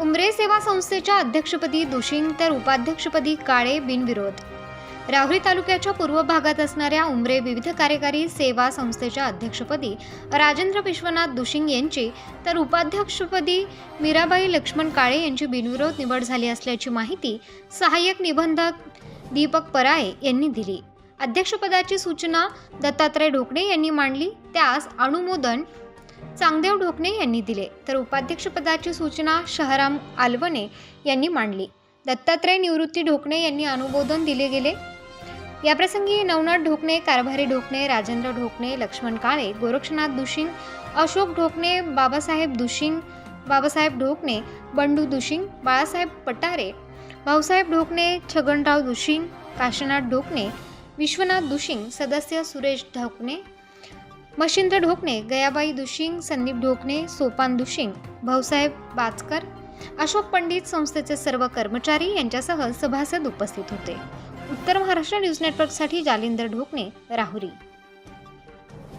उमरे सेवा संस्थेच्या अध्यक्षपदी दुशिंग तर उपाध्यक्षपदी काळे बिनविरोध. राहुरी तालुक्याच्या पूर्व भागात असणाऱ्या उमरे विविध कार्यकारी सेवा संस्थेच्या अध्यक्षपदी राजेंद्र विश्वनाथ दुशिंग यांची तर उपाध्यक्षपदी मीराबाई लक्ष्मण काळे यांची बिनविरोध निवड झाली असल्याची माहिती सहाय्यक निबंधक दीपक पराये यांनी दिली. अध्यक्षपदाची सूचना दत्तात्रय ढोकणे यांनी मांडली. त्यास अनुमोदन चांगदेव ढोकणे यांनी दिले. तर उपाध्यक्षपदाची सूचना शहराम आलवणे यांनी मांडली. दत्तात्रय निवृत्ती ढोकणे यांनी अनुमोदन दिले गेले. याप्रसंगी नवनाथ ढोकणे कारभारी ढोकणे राजेंद्र ढोकणे लक्ष्मण काळे गोरक्षनाथ दुशिंग अशोक ढोकणे बाबासाहेब दुशिंग बाबासाहेब ढोकणे बंडू दुशिंग बाळासाहेब पटारे भाऊसाहेब ढोकणे छगनराव दुशिंग काशीनाथ ढोकणे विश्वनाथ दुशिंग सदस्य सुरेश ढोकणे मशिंद्र ढोकणे गयाबाई दुशिंग संदीप ढोकणे सोपान दुशिंग भाऊसाहेब बाचकर अशोक पंडित संस्थेचे सर्व कर्मचारी यांच्यासह सभासद उपस्थित होते. उत्तर महाराष्ट्र न्यूज नेटवर्कसाठी जालिंदर ढोकणे राहुरी.